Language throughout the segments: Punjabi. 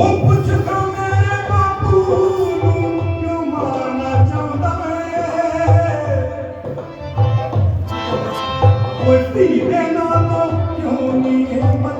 ਉਹ ਪੁੱਛਦਾ ਮੇਰੇ ਨਾਲੋਂ ਕਿਉਂ ਨਹੀਂ ਇਹ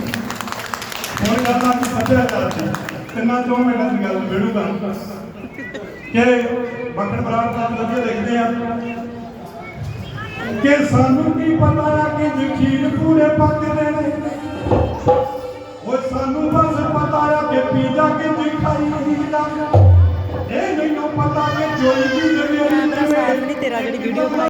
ਹੁਣ ਕਰਨਾ ਕਿ ਸੱਭਿਆਚਾਰ ਦੀ। ਤਿੰਨਾਂ ਚੋਂ ਮਿੰਟਾਂ ਦੀ ਗੱਲ ਵੇੜੂਗਾ ਕਿ ਮੱਖਣ ਬਰਾੜ ਸਾਹਿਬ ਵਧੀਆ ਲਿਖਦੇ ਆ ਕਿ ਸਾਨੂੰ ਕੀ ਪਤਾ ਆ ਕਿ ਜਖੀਰ ਪੂਰੇ ਪੱਕਦੇ ਨੇ। ਉਹ ਸਾਨੂੰ ਬਸ ਪਤਾ ਆ ਕਿ ਪੀਜ਼ਾ ਕਿੰਜ ਖਾਈਦਾ ਇਹ ਮੈਨੂੰ ਪਤਾ ਕਿ ਜੋਈ ਦੀ ਜਿਹੜੀ ਸਾਥ ਨਹੀਂ ਤੇਰਾ ਜਿਹੜੀ ਵੀਡੀਓ